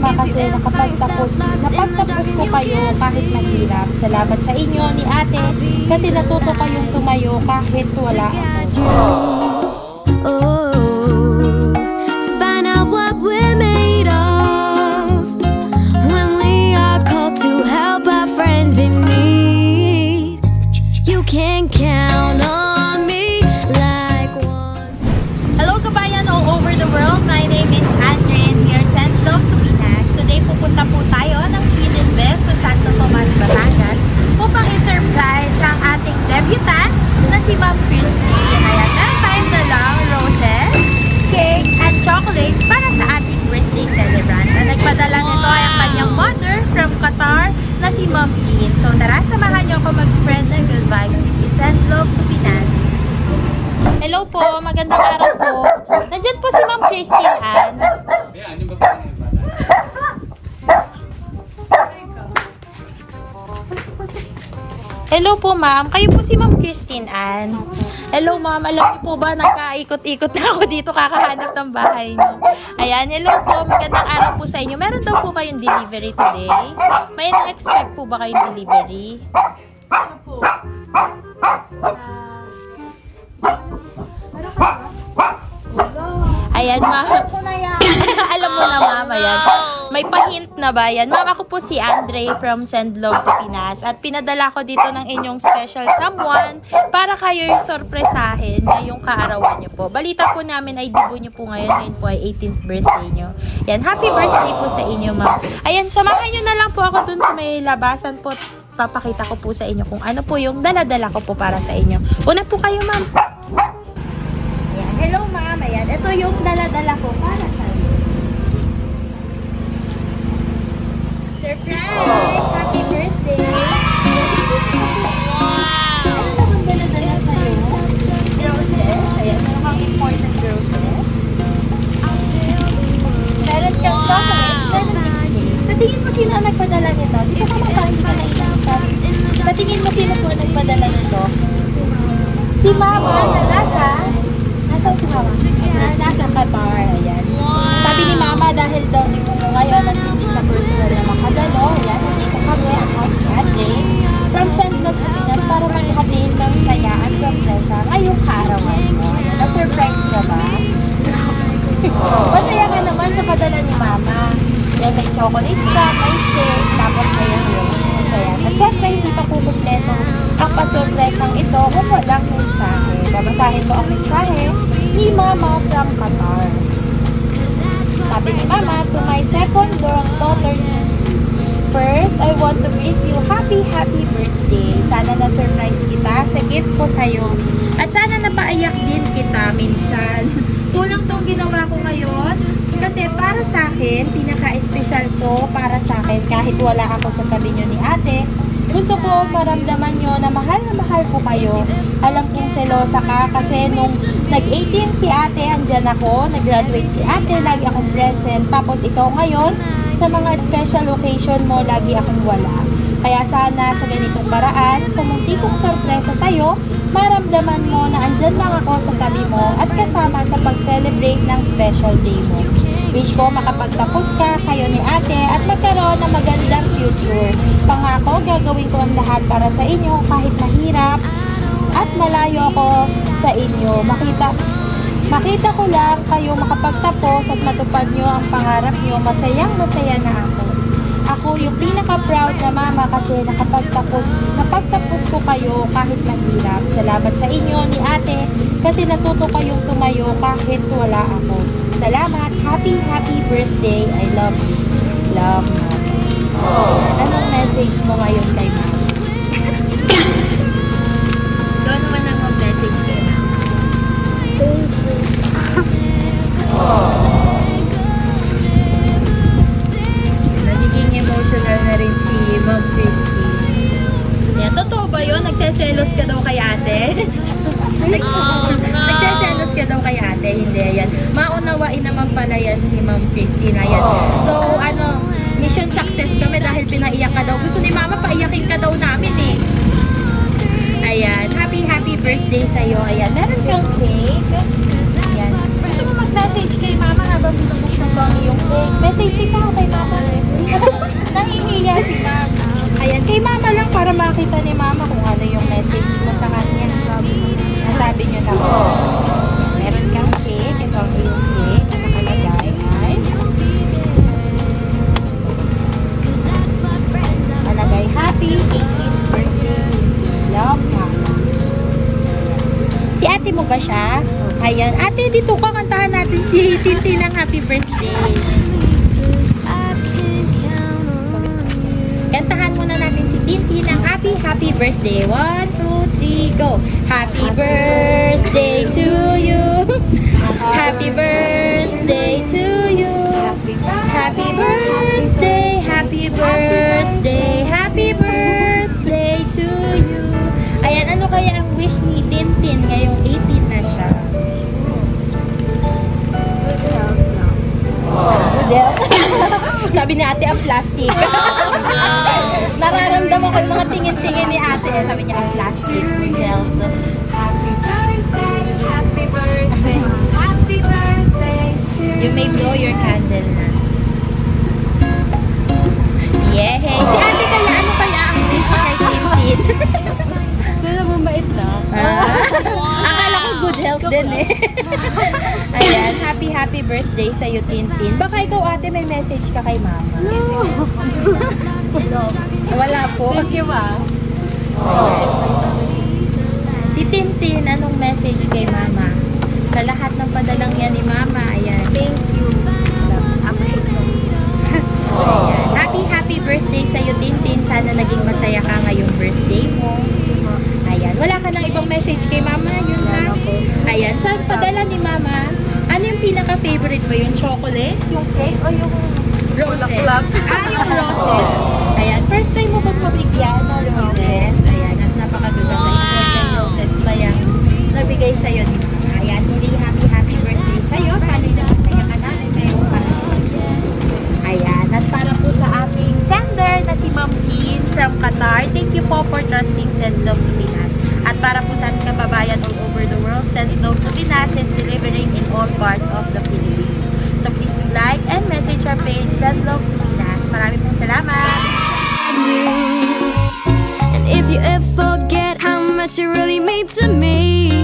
mama kasi nakapagtapos, napagtapos ko kayo kahit mahirap. Salamat sa inyo ni ate kasi natuto kayong tumayo kahit wala ako. Oh, So tara, samahan niyo ako mag-spread ng good vibes. This is Send Love to Pinas. Hello po, magandang araw po. Nandyan po si Ma'am Christine Ann. Yan, yung babae na yung bata. Hello po ma'am, kayo po si Ma'am Christine Ann. Hello ma'am, alam niyo po ba nagkaikot-ikot na ako dito kakahanap ng bahay niyo. Ayan, hello po, magandang araw po sa inyo. Meron daw po kayong delivery today. May na-expect po ba kayong delivery? Ayan ma'am. Alam mo na ma'am, ayan. May pahint na ba yan? Ma'am, ako po si Andre from Send Love to Pinas at pinadala ko dito ng inyong special someone para kayo sorpresahin ngayong kaarawan niyo po. Balita po namin ay debut niyo po ngayon. Ngayon po ay 18th birthday niyo. Yan, happy birthday po sa inyo ma'am. Ayan, samahan niyo na lang po ako dun sa may labasan po. Papakita ko po sa inyo kung ano po yung daladala ko po para sa inyo. Una po kayo ma'am. Kang important roses. Meron kang chocolates. Meron kang cake. Sa tingin mo sino ang nagpadala nito? Di ba kamakain ka na isang Sa tingin mo sino po ang nagpadala nito? Si Mama na nasa... Nasaan si Mama? Na nasa Qatar. Ayan. Masaya ka naman sa padala ni Mama. Yan, may chocolates ka, may cake, tapos may rose. Masaya. At syempre, hindi pa kukumpleto ang pasurpresang ito kung walang mensahe. Babasahin mo ang mensahe ni Mama from Qatar. Sabi ni Mama, to my second daughter, First, I want to greet you happy, happy birthday. Sana na-surprise kita sa gift ko sa'yo. At sana napaiyak din kita minsan. Kulang tong ginawa ko ngayon. Kasi para sa akin, pinaka-special to para sa akin kahit wala ako sa tabi nyo ni ate. Gusto ko maramdaman nyo na mahal na mahal ko kayo. Alam kong selosa ka kasi nung nag-18 si ate, andyan ako. Nag-graduate si ate, lagi akong present. Tapos ikaw ngayon, sa mga special occasion mo, lagi akong wala. Kaya sana sa ganitong paraan, sa munti kong sorpresa sa'yo, maramdaman mo na andyan lang ako sa tabi mo at kasama sa pag-celebrate ng special day mo. Wish ko makapagtapos ka kayo ni ate at magkaroon ng magandang future. Pangako, gagawin ko ang lahat para sa inyo kahit mahirap at malayo ako sa inyo. Makita, makita ko lang kayo makapagtapos at matupad nyo ang pangarap nyo. Masayang masaya na ako. Ako yung pinaka-proud na mama kasi nakapagtapos, napagtapos ko kayo kahit mahirap. Salamat sa inyo ni ate kasi natuto kayong tumayo kahit wala ako. Salamat. Happy, happy birthday. I love you. Love, Mami. Anong message mo ngayon kay Mami? Nag- Nagseselos ka daw kay ate? Hindi, yan. Maunawain naman pala yan si Ma'am Christina. Yan. So, ano, mission success kami dahil pinaiyak ka daw. Gusto ni Mama, paiyakin ka daw namin eh. Ayan, happy happy birthday sa'yo. Ayan, meron kang cake. Ayan. Gusto mo mag-message kay Mama habang binubuksan ko ang iyong birthday. Message ka kay mama. Nahihiya si mama. Ayan, kay mama lang para makita ni mama kung ano yung message mo sa kanya. Nasabi niyo na po. Meron kang cake. Ito ang iyong cake. na nakalagay ay Nakalagay, Happy 18th birthday. Love, mama. Si ate mo ba siya? Ayan. Ate, dito ka. Kantahan natin si Tintin ng happy birthday. Kantahan muna natin si Tintin ng happy, happy birthday. One, two, three, go. Happy birthday to you. Happy birthday to you. Happy birthday, happy birthday, happy birthday to you. Ayan, ano kaya ang wish ni Tintin ngayong 18 na siya? Sabi ni ate ang plastic. Nararamdaman ko yung mga tingin-tingin ni ate. Sabi niya ang plastic. Health. Happy birthday, happy birthday, happy birthday to You may blow your candle na. Yay! Si ate kaya ano kaya ang wish kay Tintin? Sana mabait na. Ah, Akala ko good health din eh. Happy happy birthday sa iyo Tintin. Baka ikaw ate may message ka kay mama. Wala po. Thank you, ma. Si Tintin, anong message kay mama? Sa lahat ng padalang yan ni mama, ayan. Thank you. Ayan. Pinaka-favorite mo? Yung chocolate, yung cake, o yung roses? Ah, yung roses. Ayan, first time mo bang mabigyan ng roses? Ayan, at napakaganda yung roses pa yung nabigay sa'yo. Ayan, really happy, happy birthday sa'yo. Sana yung masaya ka namin ngayong panahon. Ayan, at para po sa ating sender na si Ma'am Kim from Qatar, thank you po for trusting Send Love to Pinas. At para po sa ating kababayan all over the world, Send Love to Pinas is delivering in all parts of the Philippines. Like and message our page, to Pinas. Maraming pong salamat! And if you ever forget how much you really mean to me,